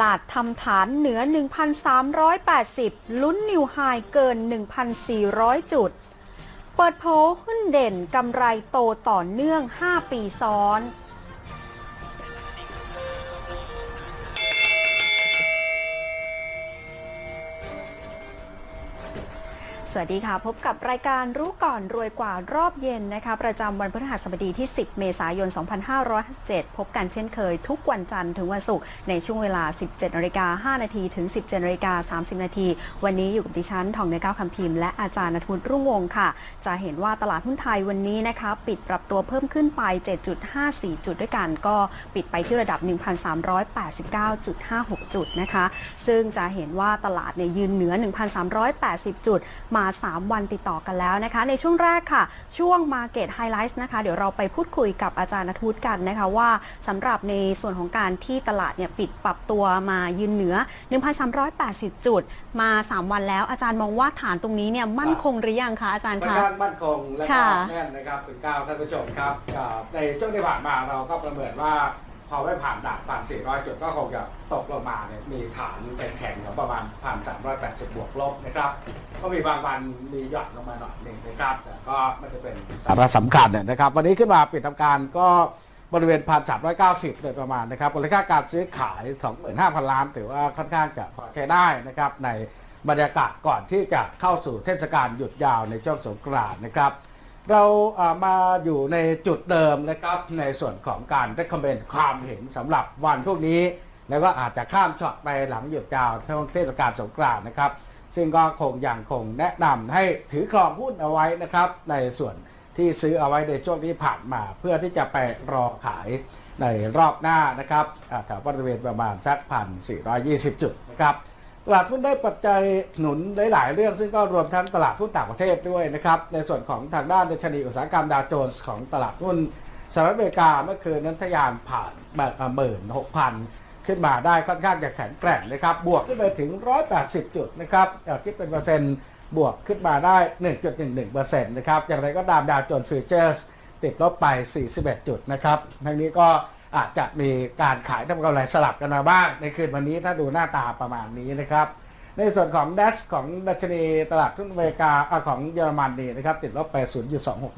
ลาดทำฐานเหนือ 1,380 ลุ้นนิวไฮเกิน 1,400 จุด เปิดโผหุ้นเด่นกำไรโตต่อเนื่อง 5 ปีซ้อน วัสดีค่ะ พบกับรายการรู้ก่อนรวยกว่ารอบเย็นนะคะ ประจำวันพฤหัสบดีที่ 10 เมษายน 2557 พบกันเช่นเคย ทุกวันจันทร์ถึงวันศุกร์ในช่วงเวลา 17นาฬิกา5นาทีถึง 17นาฬิกา30 นาทีวันนี้อยู่กับดิฉันทองเนก้าวคำพิมพ์และอาจารย์นทุนรุ่งวงค่ะ จะเห็นว่าตลาดหุ้นไทยวันนี้นะคะ ปิดปรับตัวเพิ่มขึ้นไป 7.54 จุดด้วยกันก็ปิดไปที่ระดับ 1,389.56 จุดนะคะ ซึ่งจะเห็นว่าตลาดเนี่ยยืนเหนือ 1,380 จุดมา3 วันติดต่อกันแล้วนะคะ ในช่วงแรกค่ะ ช่วง Market Highlights นะคะ เดี๋ยวเราไปพูดคุยกับอาจารย์นทุศกันนะคะว่าสำหรับในส่วนของการที่ตลาดเนี่ยปิดปรับตัวมายืนเหนือ 1,380 จุดมา 3 วันแล้ว อาจารย์มองว่าฐานตรงนี้เนี่ยมั่นคงหรือยังคะอาจารย์ค่อนคะข้างมั่นคงและก็ค่ะแน่นนะครับคุณก้าวท่านผู้ชมครับอ่าในช่วงที่ผ่านมาเราก็ประเมินว่า พอไม่ผ่านด่านผ่าน 400 จุดก็คงจะตกลงมาเนี่ยมีฐานเป็นแข็งของประมาณผ่าน380 บวกลบนะครับ ก็มีบางวันมีหย่อนลงมาหน่อยหนึ่งนะครับ แต่ก็ไม่จะเป็นสาระสำคัญเนี่ยนะครับ วันนี้ขึ้นมาปิดทำการก็บริเวณพันสามร้อยเก้าสิบโดยประมาณนะครับมูลค่าการซื้อขาย25,000ล้านถือว่าค่อนข้างจะพอใช้ได้นะครับในบรรยากาศก่อนที่จะเข้าสู่เทศกาลหยุดยาวในช่วงสงกรานต์นะครับ เราามาอยู่ในจุดเดิมนะครับในส่วนของการ recommend ความเห็นสำหรับวันพวกนี้ แล้วก็อาจจะข้ามช็อตไปหลังหยุดยาวช่วงเทศกาลสงกรานต์นะครับ ซึ่งก็คงอยังคงแนะนำให้ถือครองหุ้นเอาไว้นะครับ ในส่วนที่ซื้อเอาไว้ในช่วงที่ผ่านมา เพื่อที่จะไปรอขายในรอบหน้านะครับแถวบริเวณประมาณสักพันสี่จุดนะครับ ตลาดหุ้นได้ปัจจัยหนุนหลายๆเรื่อง ซึ่งก็รวมทั้งตลาดหุ้นต่างประเทศด้วยนะครับในส่วนของทางด้านดัชนีอุตสาหกรรมดาวโจนส์ของตลาดหุ้นสหรัฐอเมริกาเมื่อคืนนั้นทะยานผ่านแบบหมื่นหกพันขึ้นมาได้ค่อนข้างจะแข็งแกร่งนะครับบวกขึ้นไปถึง 180 จุดนะครับเออคิดเป็นเปอร์เซ็นต์บวกขึ้นมาได้ 1.11%นะครับอย่างไรก็ตามดาวโจนส์ฟิวเจอร์สติดลบไป 41 จุดนะครับทั้งนี้ก็ อาจจะมีการขายทำกำไรสลับกันมาบ้าง ในคืนวันนี้ถ้าดูหน้าตาประมาณนี้นะครับ ในส่วนของดัชของดัชนีตลาดทุนอเมริกาอาของเยอรมันนี่นะครับติดลบไป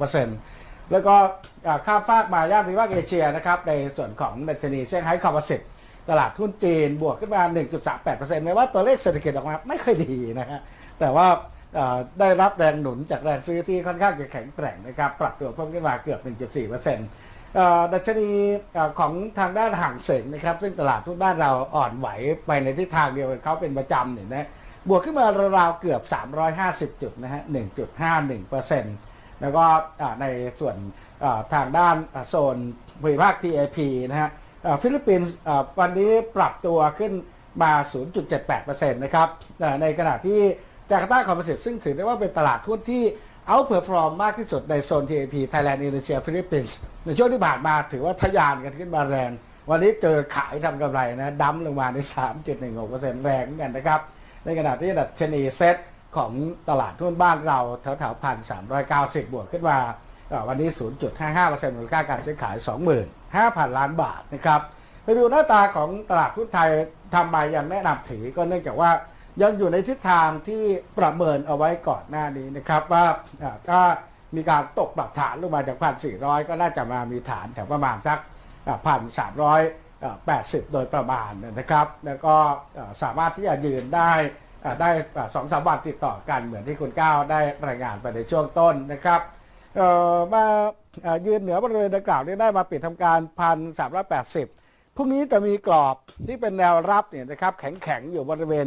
0.26%แล้วก็ข้ามฟากมาย่านวิวากเอเชียนะครับในส่วนของดัชนีเซี่ยงไฮ้คอมโพสิตตลาดทุนจีนบวกขึ้นมา 1.38%แม้ว่าตัวเลขเศรษฐกิจออกมาไม่ค่อยดีนะฮะแต่ว่าได้รับแรงหนุนจากแรงซื้อที่ค่อนข้างจะแข็งแกร่งนะครับ ปรับตัวเพิ่มขึ้นมาเกือบ 1.4%เอ่อ ดัชนีของทางด้านห่างเสงนะครับ ซึ่งตลาดทุนบ้านเราอ่อนไหวไปในทิศทางเดียวกับเขาเป็นประจำเนี่ยนะบวกขึ้นมาราวๆเกือบ 350 จุดนะฮะ 1.51%แล้วก็ในส่วนทางด้านโซนภูมิภาค TAP นะฮะฟิลิปปินส์วันนี้ปรับตัวขึ้นมา 0.78%นะครับในขณะที่จาการ์ตาคอมโพสิตซึ่งถือได้ว่าเป็นตลาดหุ้นที่ เอาเพอร์ฟอร์มมากที่สุดในโซน TAP Thailand Indonesia ฟิลิปปินส์ในช่วงที่ผ่านมาถือว่าทะยานกันขึ้นมาแรง วันนี้เจอขายทำกำไรนะดั้มลงมาใน 3.16%แรงเหมือนกันนะครับ ในขณะที่ดัชนีเซ็ตของตลาดหุ้นบ้านเราแถวแถวพันสามร้อยเก้าสิบบวกขึ้นมาวันนี้ 0.55%มูลค่าการซื้อขาย 25,000 ล้านบาทนะครับ ไปดูหน้าตาของตลาดหุ้นไทยทำมายังแนะนำถือก็เนื่องจากว่า ยังอยู่ในทิศทางที่ประเมินเอาไว้ก่อนหน้านี้นะครับ ว่าอ่าก็มีการตกปรับฐานลงมาจากพันสี่ร้อยก็น่าจะมามีฐานแถวประมาณสักพันสามร้อยแปดสิบโดยประมาณนะครับ แล้วก็สามารถที่จะยืนได้ได้สองสามวันติดต่อกันเหมือนที่คุณก้าวได้รายงานไปในช่วงต้นนะครับเอ่อมายืนเหนือบริเวณดังกล่าวนี้ได้มาปิดทำการพันสามร้อยแปดสิบพรุ่งนี้จะมีกรอบที่เป็นแนวรับเนี่ยนะครับแข็งๆอยู่บริเวณ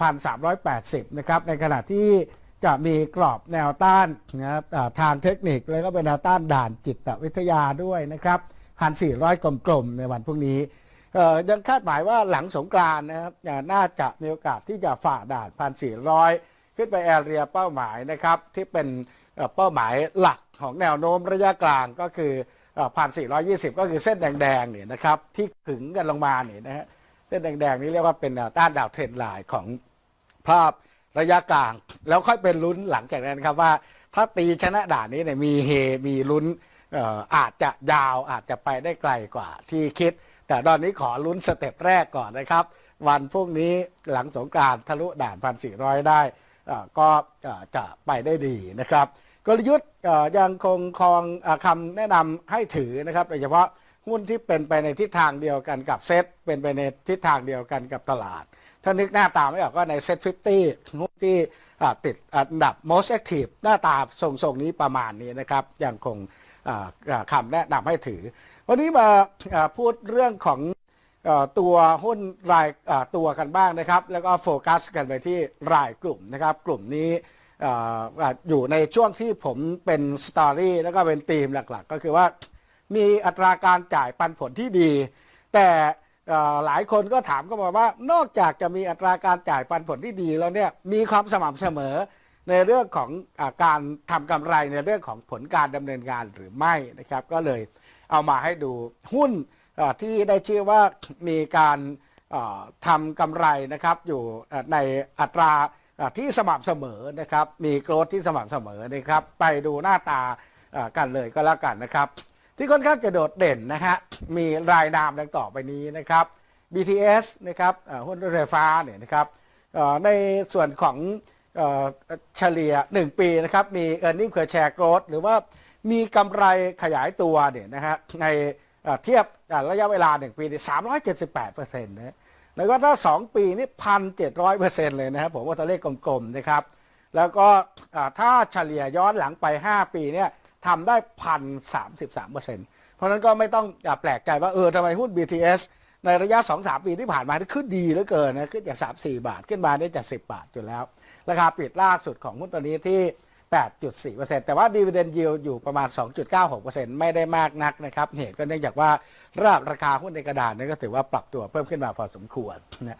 พันสามร้อยแปดสิบนะครับ ในขณะที่จะมีกรอบแนวต้านนะครับทางเทคนิคแล้วก็เป็นแนวต้านด่านจิตวิทยาด้วยนะครับพันสี่ร้อยกลมๆ ในวันพรุ่งนี้ยังคาดหมายว่าหลังสงกรานนะครับน่าจะมีโอกาสที่จะฝ่าด่านพันสี่ร้อยขึ้นไปแอเรียเป้าหมายนะครับ ที่เป็นเป้าหมายหลักของแนวโน้มระยะกลางก็คือพันสี่ร้อยี่สิบก็คือเส้นแดงๆเนี่ยนะครับ ที่ขึงกันลงมาเนี่ยนะฮะ เส้นแดงๆ นี้เรียกว่าเป็นแนวต้านดาวเทรนไลน์ของภาพระยะกลาง แล้วค่อยเป็นลุ้นหลังจากนั้นครับว่า ถ้าตีชนะด่านนี้เนี่ยมีเฮมีลุ้นออาจจะยาวอาจจะไปได้ไกลกว่าที่คิด แต่ตอนนี้ขอลุ้นสเต็ปแรกก่อนนะครับ วันพรุ่งนี้หลังสงกรานทะลุด่านพันสี่ร้อยได้ก็จะไปได้ดีนะครับ กลยุทธ์ยังคงครองอคำแนะนำให้ถือนะครับโดยเฉพาะ หุ้นที่เป็นไปในทิศทางเดียวกันกับเซ็ตเป็นไปในทิศทางเดียวกันกับตลาด ถ้านึกหน้าตาไม่ออกก็ในเซ็ต50หุ้นที่ติดอันดับ most active หน้าตาทรงๆนี้ประมาณนี้นะครับยังคงคำแนะนำให้ถือ วันนี้มาพูดเรื่องของตัวหุ้นรายตัวกันบ้างนะครับ แล้วก็โฟกัสกันไปที่รายกลุ่มนะครับ กลุ่มนี้อยู่ในช่วงที่ผมเป็นสตอรี่แล้วก็เป็นธีมหลัก ๆ ก็คือว่า มีอัตราการจ่ายปันผลที่ดี แต่หลายคนก็ถามก็มาว่า นอกจากจะมีอัตราการจ่ายปันผลที่ดีแล้วเนี่ยมีความสม่ำเสมอในเรื่องของอการทำกำไรในเรื่องของผลการดำเนินงานหรือไม่นะครับ ก็เลยเอามาให้ดูหุ้นที่ได้ชื่อว่ามีการทำกำไรนะครับอยู่ในอัตราที่สม่ำเสมอนะครับ มีโกรธที่สม่ำเสมอนะครับ ไปดูหน้าตากันเลยก็แล้วกันนะครับ ที่ค่อนข้างจะโดดเด่นนะฮะมีรายนามดังต่อไปนี้นะครับ BTS นะครับหุ้นรถไฟฟ้าเนี่ยนะครับในส่วนของเฉลี่ย 1 ปีนะครับมี e a r n i n g per share growth หรือว่ามีกำไรขยายตัวเนี่ยนะฮะในเทียบระยะเวลา 1 ปีนี่378เปอร์เซ็นต์นะแล้วก็ถ้า 2 ปีนี่1,700เปอร์เซ็นต์เลยนะครับผมว่าตัวเลขกลมๆนะครับ แล้วก็ถ้าเฉลี่ยย้อนหลังไป 5 ปีเนี่ย ทำได้1,033เปอร์เซ็นต์เพราะนั้นก็ไม่ต้องอะแปลกใจว่าเออทำไมหุ้น BTS ในระยะ 2-3 ปีที่ผ่านมาที่ขึ้นดีเหลือเกินนะขึ้นจาก 3-4 บาทขึ้นมาได้จาก 10 บาทอยู่แล้ว ราคาปิดล่าสุดของหุ้นตัวนี้ที่ 8.4%แต่ว่า dividend yield อยู่ประมาณ 2.96%ไม่ได้มากนักนะครับ เหตุก็เนื่องจากว่าราราคาหุ้นในกระดานนี่ก็ถือว่าปรับตัวเพิ่มขึ้นมาพอสมควรนะ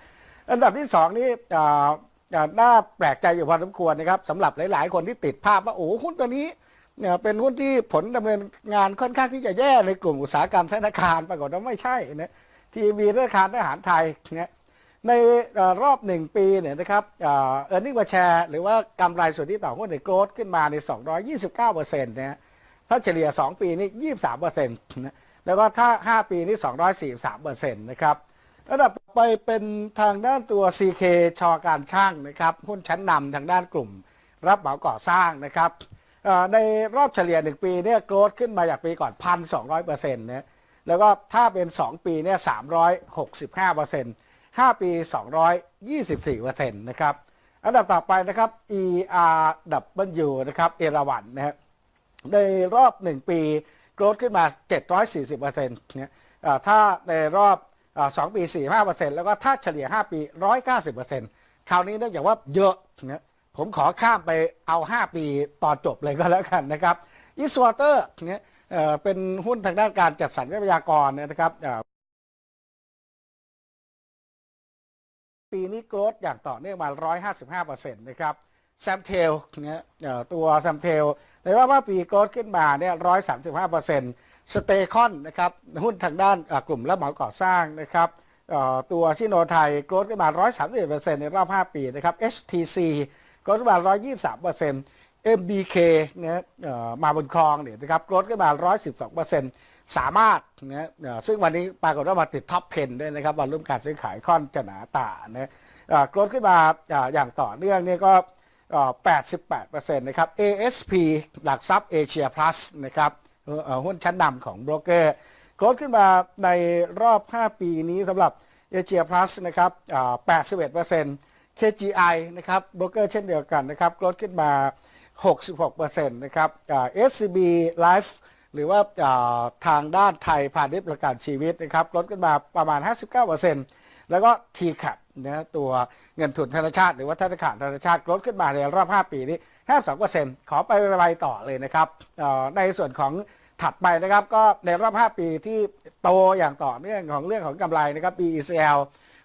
อันดับที่ 2 นี่อ่าอ่าน่าแปลกใจอยู่พอสมควรนะครับสำหรับหลาย ๆ คนที่ติดภาพว่าโอ้หุ้นตัวนี้ เนี่ยเป็นหุ้นที่ผลดำเนินงานค่อนข้างที่จะแย่ในกลุ่มอุตสาหกรรมธนาคารปรากฏว่าไม่ใช่นะทีวีธนาคารทหารไทยเนี่ยในอรอบหนึ่งปีเนี่ยนะครับเออร์เน็งมาแชร์หรือว่ากำไรส่วนที่ต่อหุ้นในโกรดขึ้นมาใน 229เปอร์เซ็นต์นะถ้าเฉลี่ย 2 ปีนี่ 23เปอร์เซ็นต์นะแล้วก็ถ้า 5 ปีนี่243เปอร์เซ็นต์นะครับระดับต่อไปเป็นทางด้านตัว CK ชอการช่างนะครับหุ้นชั้นนำทางด้านกลุ่ม รับเหมาก่อสร้างนะครับ ในรอบเฉลี่ย 1 ปีเนี่ยโกรดขึ้นมาจากปีก่อน 1,200เปอร์เซ็นต์นะแล้วก็ถ้าเป็น 2 ปีเนี่ย365เปอร์เซ็นต์5ปี 224เปอร์เซ็นต์นะครับอันดับต่อไปนะครับ ERW นะครับเอราวันนะฮะในรอบ 1 ปีโกรดขึ้นมา 740เปอร์เซ็นต์เนี่ยถ้าในรอบเอ่อ2ปี 45เปอร์เซ็นต์แล้วก็ถ้าเฉลี่ย 5 ปี 190เปอร์เซ็นต์คราวนี้เนื่องจากว่าเยอะนะ ผมขอข้ามไปเอา 5 ปีตอนจบเลยก็แล้วกันนะครับอีสวอเตอร์เนี่ยเป็นหุ้นทางด้านการจัดสรรทรัพยากรนะครับปีนี้โกรดอย่างต่อเนื่องมา 155%นะครับแซมเทลเนี่ยตัวแซมเทลในว่าว่าปีโกรดขึ้นมาเนี่ย135%สเตคอนนะครับหุ้นทางด้านกลุ่มรับเหมาก่อสร้างนะครับตัวชิโนไทยโกรดขึ้นมา 131%ในรอบ 5 ปีนะครับ HTC กรดขึ้นมา 123% MBK เนี่ยมาบนคลองเนี่ยนะครับกรดขึ้นมา 112%สามารถนะเอ่อซึ่งวันนี้ปรากฏว่ามาติดท็อป 10 ด้วยนะครับวันรุ่มการซื้อขายค่อนจะหนาตานะเอ่อโกรดขึ้นมาอย่างต่อเนื่องเนี่ยก็เอ่อ88%นะครับ ASP หลักทรัพย์เอเชียพลัสนะครับหุ้นชั้นนำของโบรกเกอร์กรดขึ้นมาในรอบ 5 ปีนี้สำหรับเอเชียพลัสนะครับอ่า81% KGI นะครับโบรกเกอร์เช่นเดียวกันนะครับโกรดขึ้นมา 66%นะครับ SCB Life หรือว่าทางด้านไทยพาณิชย์ประกันชีวิตนะครับลดขึ้นมาประมาณ 59%แล้วก็ TCAP นะตัวเงินทุนธนาคารหรือว่าธนาคารธนาคารลดขึ้นมาในรอบ 5 ปีนี้ 52%ขอไปไปต่อเลยนะครับในส่วนของถัดไปนะครับก็ในรอบ 5 ปีที่โตอย่างต่อเนื่องของเรื่องของกำไรนะครับ BECL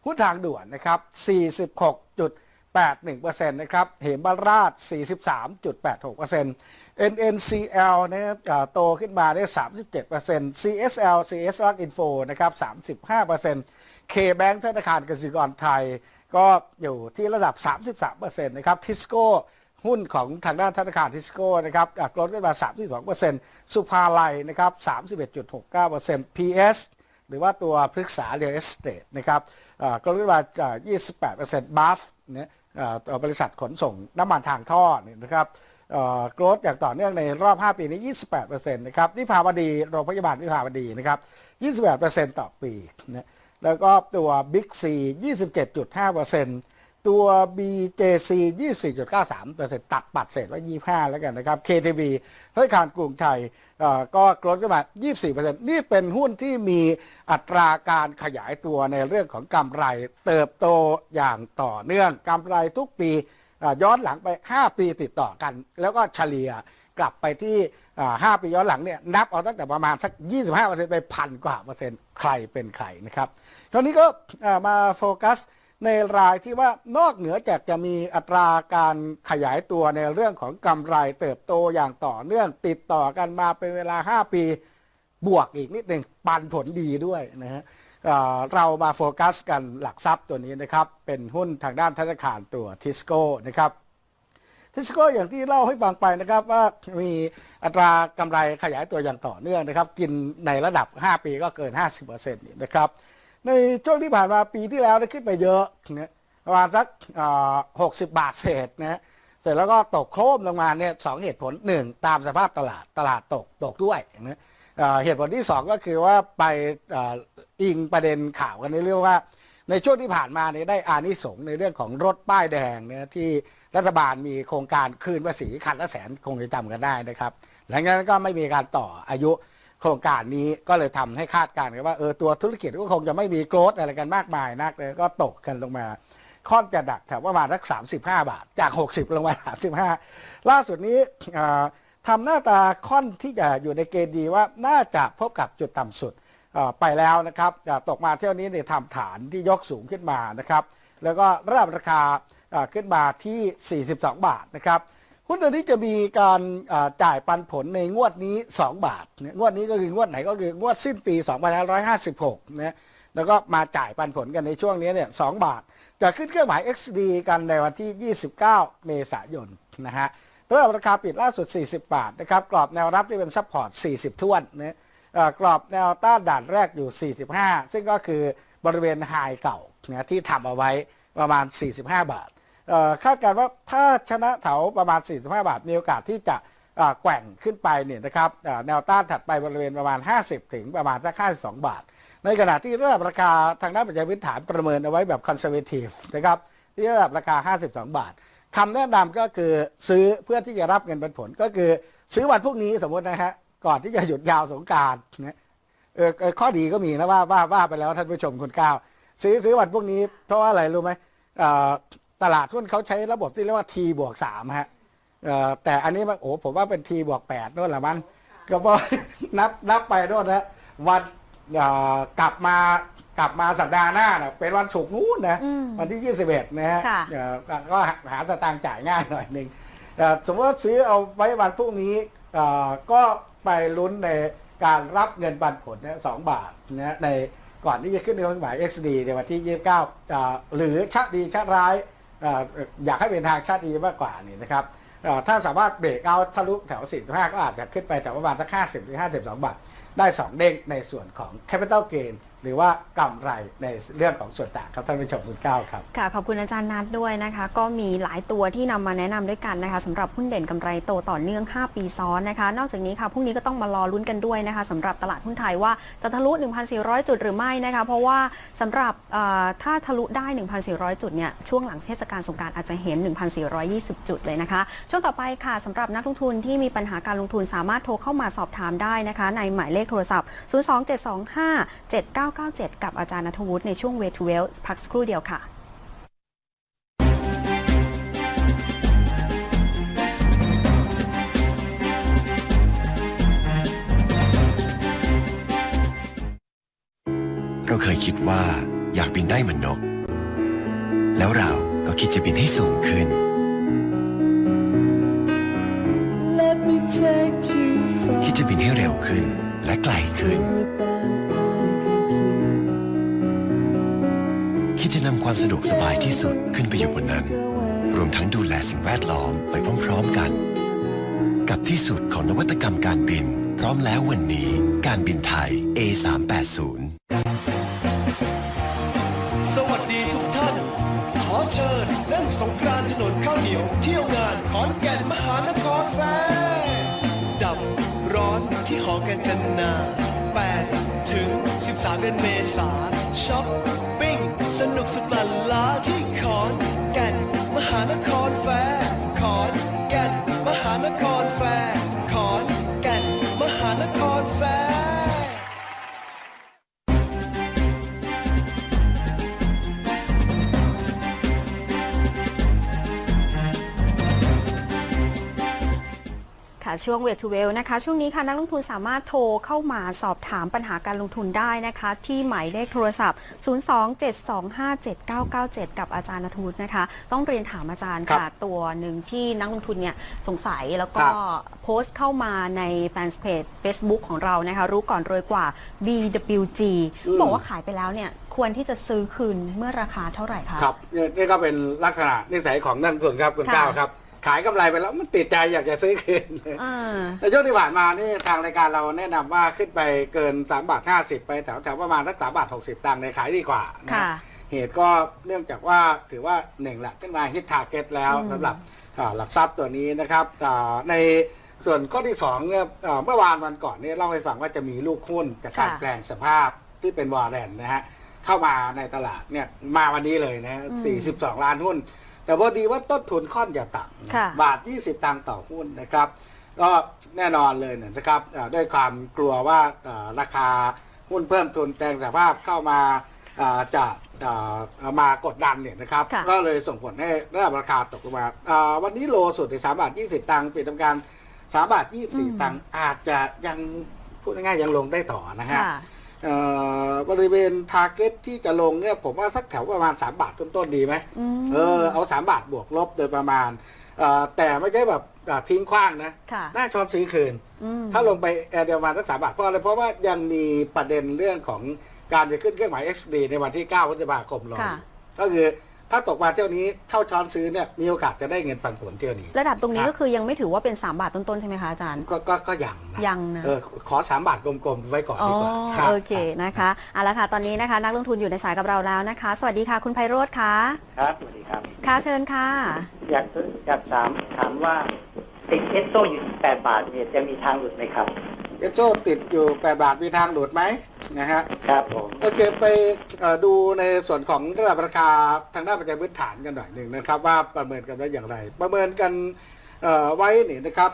หุ้นทางด่วนนะครับ 46.81%นะครับ เหมบาราช 43.86% NNCL นะครับโตขึ้นมาได้ 37% CSL CS r o c Info นะครับ 35% K-Bank ธนาคารกสิกรไทย ก็อยู่ที่ระดับ 33%นะครับ Tisco หุ้นของทางด้านธนาคารทิสโก้นะครับลดขึ้นมา 32%สุภาลัยนะครับ 31.69% PS หรือว่าตัวพฤกษา Real Estate นะครับ มาจาก28%บัฟเนี่ยเอ่อบริษัทขนส่งน้ำมันทางท่อนี่นะครับกรดอย่างต่อเนื่องในรอบ 5 ปีนี้ 28%นะครับวิภาวดี โรงพยาบาลวิภาวดีนะครับ 28%ต่อปีนะแล้วก็ตัว Big C 27.5% ตัว BJC 24.93%ตัดปัดเศษไว้ 25 แล้วกันนะครับ KTV ธนาคารกรุงไทยเอ่อก็กรดขึ้นมา 24%นี่เป็นหุ้นที่มีอัตราการขยายตัวในเรื่องของกำไร เติบโตอย่างต่อเนื่องกำไรทุกปีย้อนหลังไป 5 ปีติดต่อกัน แล้วก็เฉลี่ยกลับไปที่อ่า5ปีย้อนหลังเนี่ยนับเอาตั้งแต่ประมาณสัก 25%ไปพันกว่าเปอร์เซ็นต์ใครเป็นใครนะครับคราวนี้ก็มาโฟกัส ในรายที่ว่านอกเหนือจากจะมีอัตราการขยายตัวในเรื่องของกำไรเติบโตอย่างต่อเนื่องติดต่อกันมาเป็นเวลา 5 ปีบวกอีกนิดหนึ่งปันผลดีด้วยนะฮะเเรามาโฟกัสกันหลักทรัพย์ตัวนี้นะครับ เป็นหุ้นทางด้านธนาคารตัวทิสโก้นะครับทิสโก้อย่างที่เล่าให้ฟังไปนะครับว่ามีอัตรากำไรขยายตัวอย่างต่อเนื่องนะครับ กินในระดับ 5 ปีก็เกิน 50%นะครับ ในช่วงที่ผ่านมาปีที่แล้วได้ขึ้นไปเยอะนะประมาณสักหกสิบบาทเศษนะเสร็จแล้วก็ตกโครมลงมาเนี่ยสองเหตุผลหนึ่งตามสภาพตลาดตลาดตกตกด้วยนะเหตุผลที่สองก็คือว่าไปอ,อิงประเด็นข่าวกันในเรื่องว่า ในช่วงที่ผ่านมาเนี่ยได้อานิสงในเรื่องของรถป้ายแดงเนี่ยที่รัฐบาลมีโครงการคืนภาษีคันละแสนคงจะจำกันได้นะครับหลังจากนั้นก็ไม่มีการต่ออายุ โครงการนี้ก็เลยทำให้คาดการณ์กันว่าเออตัวธุรกิจก็คงจะไม่มีโกรธอะไรกันมากมายนักเลยก็ตกกันลงมาค่อนจะดักแถวประมาณสัก 35 บาท จาก 60 ลงมา 35 ล่าสุดนี้ทำหน้าตาค่อนที่จะอยู่ในเกณฑ์ดีว่าน่าจะพบกับจุดต่ำสุดไปแล้วนะครับตกมาเที่ยวนี้เนี่ยทำฐานที่ยกสูงขึ้นมานะครับ แล้วก็ระดับราคาอ่าขึ้นมาที่ 42 บาทนะครับ หุ้นตัวนี้จะมีการจ่ายปันผลในงวดนี้ 2 บาทเนี่ยงวดนี้ก็คืองวดไหนก็คืองวดสิ้นปี 2556นะแล้วก็มาจ่ายปันผลกันในช่วงนี้เนี่ย2บาท จะขึ้นเครื่องหมาย XD กันในวันที่ 29 เมษายนนะฮะเริ่มราคาปิดล่าสุด 40 บาทนะครับกรอบแนวรับที่เป็นซัพพอร์ต 40 ท้วนนะเอ่อกรอบแนวต้านด่านแรกอยู่ 45 ซึ่งก็คือบริเวณไฮเก่านะที่ทำเอาไว้ประมาณ 45 บาท คาดการณ์ว่าถ้าชนะแถวประมาณ 45 บาท มีโอกาสที่จะแกว่งขึ้นไปเนี่ยนะครับแนวต้านถัดไปบริเวณประมาณ 50 ถึงประมาณสัก52 บาท ในขณะที่ระดับราคาทางด้านปัจจัยพื้นฐานประเมินเอาไว้แบบคอนเซอร์เวทีฟนะครับที่ระดับราคา 52 บาทคำแนะนำก็คือซื้อเพื่อที่จะรับเงินปันผลก็คือซื้อวันพรุ่งนี้สมมตินะฮะก่อนที่จะหยุดยาวสงการนะเออเออข้อดีก็มีนะว่าว่าว่าไปแล้วท่านผู้ชมคุณก้าวซื้อซื้อวันพรุ่งนี้เพราะว่าอะไรรู้ไหมอ่อ ตลาดหุ้นเขาใช้ระบบที่เรียกว่า T บวกสามฮะเอ่อแต่อันนี้มันโอ้ผมว่าเป็น T บวกแปดโน่นแหละมั้งก็เพราะนับนับไปโน่นนะวันเอ่อกลับมากลับมาสัปดาห์หน้านะเป็นวันศุกร์นู้นนะอืมวันที่ 21 นะฮะค่ะเอ่อก็ก็หาหาสตางค์จ่ายง่ายหน่อยหนึ่งเอ่อสมมติว่าซื้อเอาไว้วันพรุ่งนี้เอ่อก็ไปลุ้นในการรับเงินปันผลเนี่ยสองบาทนะในก่อนที่จะขึ้นเครื่องหมาย XD ในวันที่ 29เอ่อหรือชาติดีชาติร้ายเอยากให้เป็นทางชาติดีมากกว่านี่นะครับถ้าสามารถเบรกเอาทะลุแถว 45 ก็อาจจะขึ้นไปแถวประมาณสัก50 หรือ 52 บาท ได้ 2 เด้งในส่วนของ Capital Gain หรือว่ากำไรในเรื่องของส่วนต่างครับท่านผู้ชมคุณก้าวครับค่ะขอบคุณอาจารย์นัทด้วยนะคะ ก็มีหลายตัวที่นำมาแนะนำด้วยกันนะคะสำหรับหุ้นเด่นกำไรโตต่อเนื่อง 5 ปีซ้อนนะคะ นอกจากนี้ค่ะพรุ่งนี้ก็ต้องมารอลุ้นกันด้วยนะคะสำหรับตลาดหุ้นไทยว่าจะทะลุ 1,400 จุดหรือไม่นะคะ เพราะว่าสำหรับถ้าทะลุได้ 1,400 จุดเนี่ยช่วงหลังเทศกาลสงการอาจจะเห็น 1,420 จุดเลยนะคะ ช่วงต่อไปค่ะสำหรับนักลงทุนที่มีปัญหาการลงทุนสามารถโทรเข้ามาสอบถามได้นะคะ ในหมายเลขโทรศัพท์027257997 กับอาจารย์นัทวุฒิในช่วง Way to Wealth พักสักครู่เดียวค่ะเราเคยคิดว่าอยากบินได้เหมือนนก แล้วเราก็คิดจะบินให้สูงขึ้น Let me take you คิดจะบินให้เร็วขึ้นและไกลขึ้น คิดจะนำความสะดวกสบายที่สุดขึ้นไปอยู่บนนั้น รวมทั้งดูแลสิ่งแวดล้อมไปพร้อมๆกัน กับที่สุดของนวัตกรรมการบิน พร้อมแล้ววันนี้การบินไทย A380 สวัสดีทุกท่าน ขอเชิญเล่นสงกรานถนนข้าวเหนียว เที่ยวงานขอนแก่นมหานครแฟร์ดับร้อนที่หอกันจันนา8ถึง 13 เดือนเมษาช้อปปิ้ สนุกสุดหลั่นล้าที่ขอนแก่นมหานครแฟร์ขอนแก่นมหานครแฟร์ ค่ะช่วงเวท to เวลนะคะ ช่วงนี้ค่ะนักลงทุนสามารถโทรเข้ามาสอบถามปัญหาการลงทุนได้นะคะ ที่หมายเลขโทรศัพท์ 027257997 กับอาจารย์นทุนนะคะ ต้องเรียนถามอาจารย์ครับค่ะ ตัวหนึ่งที่นักลงทุนเนี่ยสงสัยแล้วก็ครับโพสต์เข้ามาในแฟนเพจ Facebook ของเรานะคะ รู้ก่อนรวยกว่า BWG อืมบอกว่าขายไปแล้วเนี่ยควรที่จะซื้อคืนเมื่อราคาเท่าไหร่คะครับนี่นี่ก็เป็นลักษณะนิสัยของนักลงทุนครับคุณค่ะก้าวครับ ขายกำไรไปแล้วมันติดใจอยากจะซื้อคืนอ่าในช่วงที่ผ่านมานี่ทางรายการเราแนะนำว่าขึ้นไปเกิน3บาท50ไปแถวแถวประมาณสัก3บาท60ตังค์ในยขายดีกว่านะค่ะเหตุก็เนื่องจากว่าถือว่าหนึ่งแหละขึ้นมาฮิตทาร์เก็ตแล้วอืมสำหรับอ่าหลักทรัพย์ตัวนี้นะครับอ่าในส่วนข้อที่2เนี่ยอ่าเมื่อวานวันก่อนเนี่ยเล่าให้ฟังว่าจะมีลูกหุ้นจากการค่ะแปลงสภาพที่เป็นวอร์เรนนะฮะเข้ามาในตลาดเนี่ยมาวันนี้เลยนะฮะอืม42 ล้านหุ้น แต่พอดีว่าต้นทุนค่อนจะต่ำค่ะบาท 20 ตังค์ต่อหุ้นนะครับ ก็แน่นอนเลยเนี่ยนะครับอ่าด้วยความกลัวว่าอ่าราคาหุ้นเพิ่มทุนแปลงสภาพเข้ามาอ่าจะอ่ามากดดันเนี่ยนะครับค่ะก็เลยส่งผลให้ระดับราคาตกลงมาอ่าวันนี้โลสุดในสามบาท20ตังค์ปิดทำการสามบาท24ตังค์อาจจะยังพูดง่ายๆยังลงได้ต่อนะฮะค่ะเอ่อ บริเวณทาร์เก็ตที่จะลงเนี่ยผมว่าสักแถวประมาณ 3 บาทต้นๆดีไหมอืมเออเอา 3 บาทบวกลบโดยประมาณเอ่อแต่ไม่ใช่แบบอ่าทิ้งขว้างนะค่ะน่าชอนซื้อคืนอืมถ้าลงไปแอร์เดียวประมาณสักสามบาทเพราะอะไรเพราะว่ายังมีประเด็นเรื่องของการจะขึ้นเครื่องหมาย XD ในวันที่ 9 พฤษภาคมรอค่ะก็คือ ถ้าตกมาเที่ยวนี้เข้าช้อนซื้อเนี่ยมีโอกาสจะได้เงินปันผลเที่ยวนี้ ระดับตรงนี้ครับก็คือยังไม่ถือว่าเป็น 3 บาทต้นๆ ใช่ไหมคะอาจารย์ ก็ก็ก็ยังนะยังนะเออขอสามบาทกลมๆ ไว้ก่อนอ๋อดีกว่ารับโอเคนะคะเอาละค่ะตอนนี้นะคะ นักลงทุนอยู่ในสายกับเราแล้วนะคะ สวัสดีค่ะคุณไพโรธคะครับสวัสดีครับค่ะเชิญค่ะ อยากอยากถามถามว่าติดเอสโซอยู่ที่แปดบาทเนี่ยจะมีทางหลุดไหมครับ เอสโซติดอยู่8บาทมีทางหลุดไหมนะฮะครับผมโอเคไปเอ่อดูในส่วนของระดับราคาทางด้านปัจจัยพื้นฐานกันหน่อยหนึ่งนะครับ ว่าประเมินกันไว้อย่างไร ประเมินกันเอ่อไว้นี่นะครับ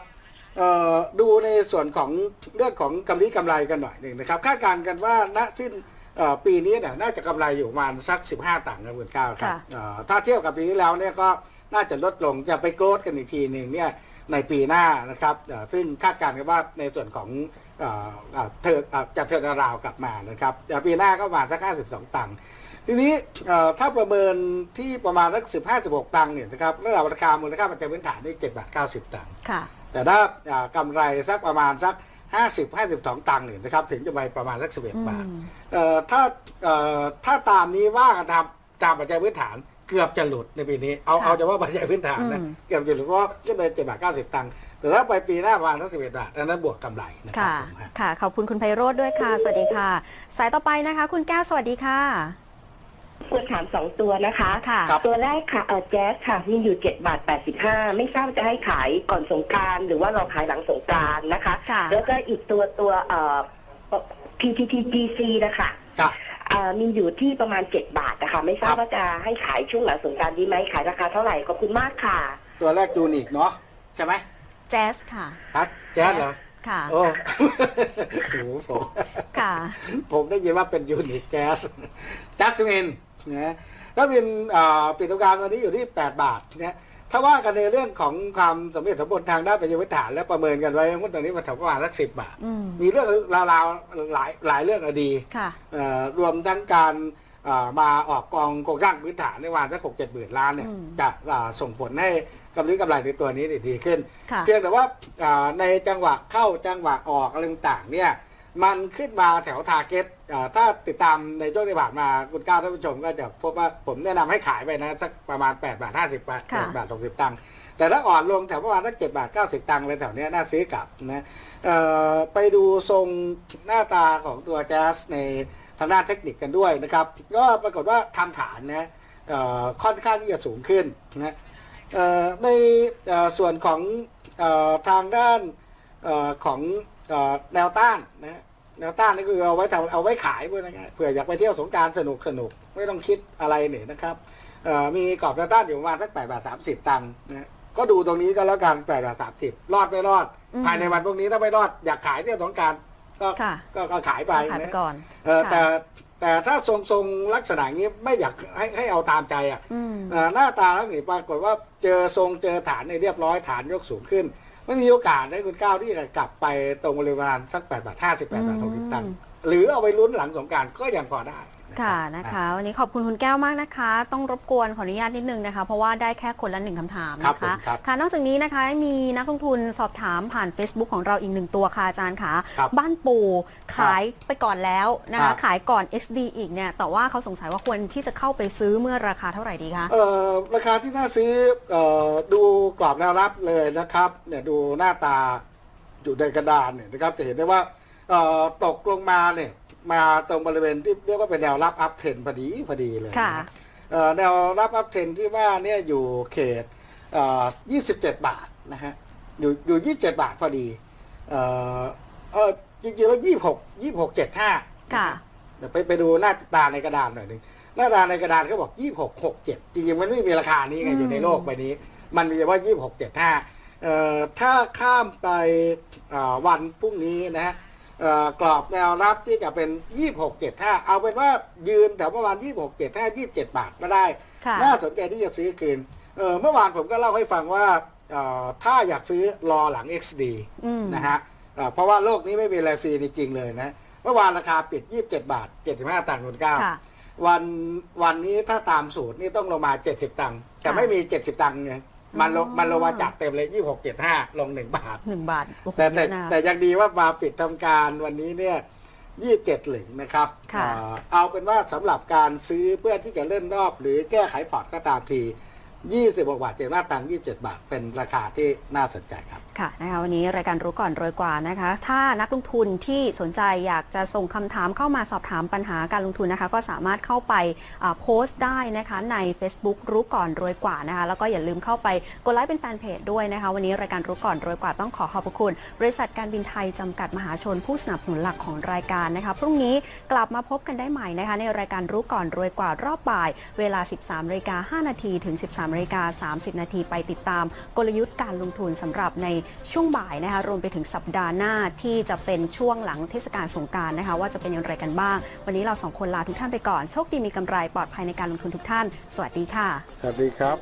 เอ่อดูในส่วนของเรื่องของกำไรกำไรกันหน่อยหนึ่งนะครับคาดการณ์กันว่าณสิ้นเอ่อปีนี้เนี่ยน่าจะกำไรอยู่ประมาณสัก 15ตังค์นะคุณก้าวครับค่ะเอ่อถ้าเทียบกับปีที่แล้วเนี่ยก็น่าจะลดลงจะไปโกรธกันอีกทีหนึ่งเนี่ย ในปีหน้านะครับเอ่อซึ่งคาดการณ์กันว่าในส่วนของเอ่อเอ่อเทิร์นเอ่อจะเทิร์นราวกลับมานะครับแต่ปีหน้าก็ประมาณสัก 52 ตังค์ทีนี้เอ่อถ้าประเมินที่ประมาณสัก15 16 ตังค์เนี่ยนะครับระดับราคามูลค่าปัจจัยพื้นฐานได้7บาท90 ตังค์ค่ะแต่ถ้าเอ่อกำไรสักประมาณสัก50 52 ตังค์เนี่ยนะครับถึงจะไปประมาณสัก11บาทอืมเอ่อถ้าเอ่อถ้าตามนี้ว่ากันตามตามปัจจัยพื้นฐาน เกือบจะหลุดในปีนี้ เอาค่ะเอาเฉพาะปัจจัยพื้นฐานนะอืมเกือบจะหลุดเพราะขึ้นไป7บาท90ตังค์ แต่ถ้าไปปีหน้าประมาณสัก11บาทอันนั้นบวกกำไรนะครับค่ะผมฮะค่ะ ขอบคุณคุณไพโรธด้วยค่ะ สวัสดีค่ะ สายต่อไปนะคะ คุณแก้วสวัสดีค่ะควรถามสองตัวนะคะค่ะครับตัวแรกค่ะเออแจ๊สค่ะ มีอยู่เจ็ดบาทแปดสิบห้าไม่ทราบจะให้ขายก่อนสงกรารหรือว่าเราขายหลังสงกรารนะคะค่ะแล้วก็อีกตัวตัวเอ่อ PTTGC นะคะครับเอ่อ มีอยู่ที่ประมาณเจ็ดบาทนะคะ ไม่ทราครับบว่าจะให้ขายช่วงหลังสงกรารดีไหมขายราคาเท่าไหร่ขอบคุณมากค่ะ ตัวแรกยูนิคเนาะใช่ไหมแจ๊สค่ะครับแจ๊สเหรอค่ะ โอ้ โหผมค่ะ ผมได้ยินว่าเป็นยูนิคแก๊สจัสมินนะก็เป็นเอ่อปิดทำการวันนี้อยู่ที่ 8 บาทนะ ถ้าว่ากันในเรื่องของความสมเหตุสมผลทางด้านปัจจัยพื้นฐานและประเมินกันไว้หุ้นตัวนี้มาถึงประมาณสักสิบบาทอืมมีเรื่องราวๆหลายหลายเรื่องอะดีค่ะเอ่อรวมทั้งการเอ่อมาออกกองโครงสร้างพื้นฐานในวันสักหกเจ็ดหมื่นล้านเนี่ยอืมจะเอ่อส่งผลให้กำไรกำไรในตัวนี้ดีขึ้นค่ะเพียงแต่ว่าเอ่อในจังหวะเข้าจังหวะออกอะไรต่างๆเนี่ย มันขึ้นมาแถวทาร์เก็ตถ้าติดตามในช่วงที่ผ่านมาคุณก้าวท่านผู้ชมก็จะพบว่าผมแนะนำให้ขายไปนะสักประมาณ8บาท50 บาทค่ะ8บาท60 ตังค์แต่ถ้าอ่อนลงแถวประมาณสักเจ็ดบาทเก้าสิบตังค์เลยแถวเนี้ยน่าซื้อกลับนะเอ่อไปดูทรงหน้าตาของตัวแจ๊สในทางด้านเทคนิคกันด้วยนะครับก็ปรากฏว่าทำฐานนะเอ่อค่อนข้างที่จะสูงขึ้นนะเอ่อในเอ่อส่วนของเอ่อทางด้านเอ่อของเอ่อ แนวต้านนะแนวต้านนี่คือเอาไว้ทำเอาไว้ขายเพื่อนง่ายๆเผื่ออยากไปเที่ยวสงกรารสนุกสนุกไม่ต้องคิดอะไรเนี่ยนะครับเอ่อมีกรอบแนวต้านอยู่ประมาณสักแปดบาทสามสิบตังค์นะก็ดูตรงนี้ก็แล้วกันแปดบาทสามสิบรอดไม่รอดอืมภายในวันพวกนี้ถ้าไม่รอดอยากขายเที่ยวสงกรารก็ค่ะก็ก็ขายไปขายไปนะก่อนเออค่ะแต่แต่ถ้าทรงทรงลักษณะนี้ไม่อยากให้ให้เอาตามใจอะอืมเอ่อหน้าตาแล้วนี่ปรากฏว่าเจอทรงเจอฐานในเรียบร้อยฐานยกสูงขึ้น ไม่มีโอกาสให้คุณก้าวที่จะกลับไปตรงบริเวณสักแปดบาทห้าสิบแปดบาทหกสิบตังค์หรือเอาไปลุ้นหลังสงกรารก็ยังพอได้รับ ค่ะนะคะวันนี้ขอบคุณคุณแก้วมากนะคะ ต้องรบกวนขออนุญาตนิดนึงนะคะ เพราะว่าได้แค่คนละหนึ่งคำถามครับนะผมคะครับค่ะนอกจากนี้นะคะมีนักลงทุนสอบถามผ่าน Facebook ของเราอีกหนึ่งตัวค่ะอาจารย์ค่ะครับบ้านปูขายไปก่อนแล้วนะครัคะบ ขายก่อน XD อีกเนี่ยแต่ว่าเขาสงสัยว่าควรที่จะเข้าไปซื้อเมื่อราคาเท่าไหร่ดีคะ เอ่อราคาที่น่าซื้อเออดูกรอบแนวรับเลยนะครับเนี่ยดูหน้าตาอยู่ในกระดานเนี่ยนะครับจะเห็นได้ว่าเอ่อตกลงมาเนี่ย มาตรงบริเวณที่เรียกว่าเป็นแนวรับอัพเทนพอดีพอดีเลยค่ะนะเอ่อแนวรับอัพเทนที่ว่าเนี่ยอยู่เขตเอ่อ27 บาทนะฮะอยู่อยู่ 27 บาทพอดีเอ่อเออจริงๆแล้ว 26 26 75ค่ะเดี๋ยวไปไปดูหน้าตาในกระดานหน่อยหนึ่งหน้าตาในกระดานเขาบอกยี่หกหกเจ็ดจริงๆมันไม่มีราคานี้ไงอืมอยู่ในโลกใบนี้ มันมีเฉพาะยี่หกเจ็ดห้าเอ่อถ้าข้ามไปเอ่อวันพรุ่งนี้นะฮะเอ่อ กรอบแนวรับที่จะเป็นยี่หกเจ็ดห้าเอาเป็นว่ายืนแถวประมาณยี่หกเจ็ดห้ายี่สิบเจ็ดบาทก็ได้ค่ะน่าสนใจที่จะซื้อคืนเอ่อเมื่อวานผมก็เล่าให้ฟังว่าเอ่อถ้าอยากซื้อรอหลัง XD อืมนะฮะเอ่อเพราะว่าโลกนี้ไม่มีอะไรฟรีจริงๆเลยนะเมื่อวานราคาปิด 27 บาท 75 ตังค์คุณก้าวค่ะวันวันนี้ถ้าตามสูตรนี่ต้องลงมา 70 ตังค์แต่ค่ะไม่มี 70 ตังค์ไง มันลงอ๋อมันลงมาจัดเต็มเลย26 75ลง1บาทหนึ่งบาทโอ้โหแต่แต่เยอะนะคะแต่ยังดีว่ามาปิดทำการวันนี้เนี่ย27หลึงนะครับค่ะ เอ่อเอาเป็นว่าสำหรับการซื้อเพื่อที่จะเล่นรอบ หรือแก้ไขพอร์ตก็ตามที 26 บาท75ตังค์27 บาทเป็นราคาที่น่าสนใจครับ ค่ะนะคะวันนี้รายการรู้ก่อนรวยกว่านะคะ ถ้านักลงทุนที่สนใจอยากจะส่งคำถามเข้ามาสอบถามปัญหาการลงทุนนะคะ ก็สามารถเข้าไปโพสต์ได้นะคะใน Facebook รู้ก่อนรวยกว่านะคะ แล้วก็อย่าลืมเข้าไปกดไลค์เป็นแฟนเพจด้วยนะคะ วันนี้รายการรู้ก่อนรวยกว่าต้องขอขอบพระคุณ บริษัทการบินไทยจำกัดมหาชนผู้สนับสนุนหลักของรายการนะคะ พรุ่งนี้กลับมาพบกันได้ใหม่นะคะ ในรายการรู้ก่อนรวยกว่ารอบบ่าย เวลา 13นาฬิกา5นาทีถึง 13นาฬิกา30 นาทีไปติดตามกลยุทธ์การลงทุนสำหรับในช่วงบ่ายนะคะรวมไปถึงสัปดาห์หน้าที่จะเป็นช่วงหลังเทศกาลสงการนะคะว่าจะเป็นอย่างไรกันบ้าง วันนี้เราสองคนลาทุกท่านไปก่อน โชคดีมีกำไรปลอดภัยในการลงทุนทุกท่าน สวัสดีค่ะ สวัสดีครับ